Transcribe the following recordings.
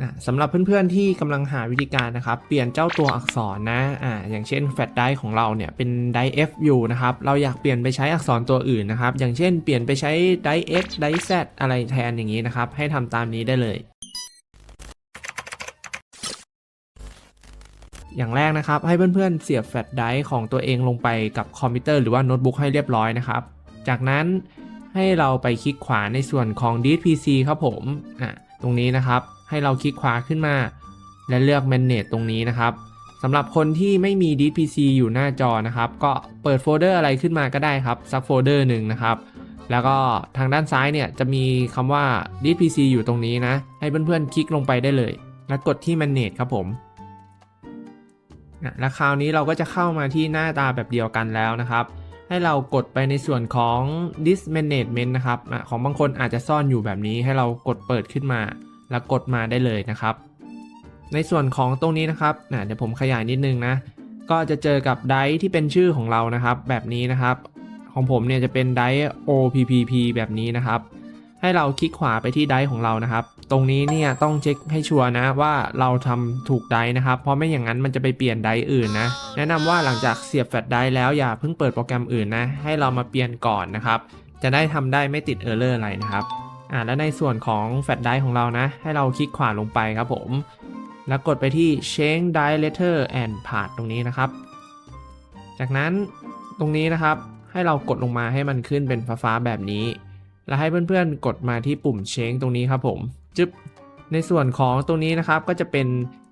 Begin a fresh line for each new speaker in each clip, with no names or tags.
นะสำหรับเพื่อนๆที่กำลังหาวิธีการนะครับ เปลี่ยนเจ้าตัวอักษรนะอ่าอย่างเช่นแฟลชไดร์ของเราเนี่ยเป็นไดร์ F อยู่นะครับ เราอยากเปลี่ยนไปใช้อักษรตัวอื่นนะครับ อย่างเช่นเปลี่ยนไปใช้ไดร์ X ไดร์ Z อะไรแทนอย่างนี้นะครับ ให้ทำตามนี้ได้เลยอย่างแรกนะครับให้เพื่อนๆเสียบแฟลชไดร์ของตัวเองลงไปกับคอมพิวเตอร์หรือว่าโน้ตบุ๊กให้เรียบร้อยนะครับ จากนั้นให้เราไปคลิกขวาในส่วนของ d PC ครับผมอะ ตรงนี้นะครับ ให้เราคลิกขวาขึ้นมา และเลือก Manage ตรงนี้นะครับสำหรับคนที่ไม่มี d PC อยู่หน้าจอนะครับ ก็เปิดโฟลเดอร์อะไรขึ้นมาก็ได้ครับสักโฟลเดอร์หนึ่งนะครับ แล้วก็ทางด้านซ้ายเนี่ยจะมีคำว่า d PC อยู่ตรงนี้นะ ให้เพื่อนๆคลิกลงไปได้เลย แล้วกดที่ Manage ครับผมแล้วคราวนี้เราก็จะเข้ามาที่หน้าตาแบบเดียวกันแล้วนะครับ ให้เรากดไปในส่วนของ This Management นะครับของบางคนอาจจะซ่อนอยู่แบบนี้ให้เรากดเปิดขึ้นมา แล้วกดมาได้เลยนะครับ ในส่วนของตรงนี้นะครับเดี๋ยวผมขยายนิดนึงนะก็จะเจอกับไดร์ที่เป็นชื่อของเรานะครับ แบบนี้นะครับ ของผมเนี่ยจะเป็นไดร์ OPPP แบบนี้นะครับ ให้เราคลิกขวาไปที่ไดของเรานะครับ ตรงนี้เนี่ยต้องเช็คให้ชัวร์นะว่าเราทำถูกไดนะครับ เพราะไม่อย่างนั้นมันจะไปเปลี่ยนไดอื่นนะ แนะนำว่าหลังจากเสียบแฟลชไดแล้วอย่าเพิ่งเปิดโปรแกรมอื่นนะ ให้เรามาเปลี่ยนก่อนนะครับ จะได้ทำได้ไม่ติดเออร์เลอร์อะไรนะครับ อ่าแล้วในส่วนของแฟลชไดของเรานะ ให้เราคลิกขวาลงไปครับผม แล้วกดไปที่ change die letter and path ตรงนี้นะครับ จากนั้นตรงนี้นะครับให้เรากดลงมาให้มันขึ้นเป็นฟ้าๆแบบนี้ แล้วให้เพื่อนๆ กดมาที่ปุ่ม change ตรงนี้ครับผมจึ๊บในส่วนของตรงนี้นะครับก็จะเป็น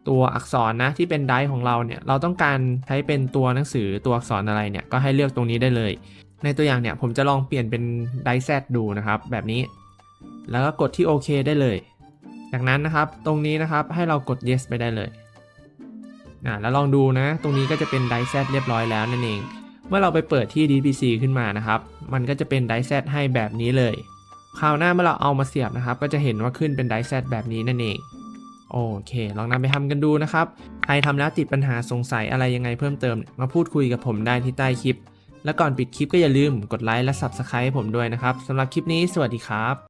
ตัวอักษรนะที่เป็นไดร์ของเราเนี่ยเราต้องการใช้เป็นตัวหนังสือตัวอักษรอะไรเนี่ยก็ให้เลือกตรงนี้ได้เลย ในตัวอย่างเนี่ยผมจะลองเปลี่ยนเป็นไดร์ Z ดูนะครับแบบนี้ แล้วก็กดที่โอเคได้เลย จากนั้นนะครับตรงนี้นะครับให้เรากด yes ไปได้เลยอ่าแล้วลองดูนะ ตรงนี้ก็จะเป็นไดร์ Z เรียบร้อยแล้วนั่นเอง เมื่อเราไปเปิดที่ DPC ขึ้นมานะครับ มันก็จะเป็นไดร์ Z ให้แบบนี้เลย คราวหน้าเมื่อเราเอามาเสียบนะครับ ก็จะเห็นว่าขึ้นเป็นไดร์ Z แบบนี้นั่นเอง โอเค ลองนำไปทำกันดูนะครับ ใครทำแล้วติดปัญหาสงสัยอะไรยังไงเพิ่มเติม มาพูดคุยกับผมได้ที่ใต้คลิป และก่อนปิดคลิปก็อย่าลืมกดไลค์และ Subscribe ให้ผมด้วยนะครับสำหรับคลิปนี้ สวัสดีครับ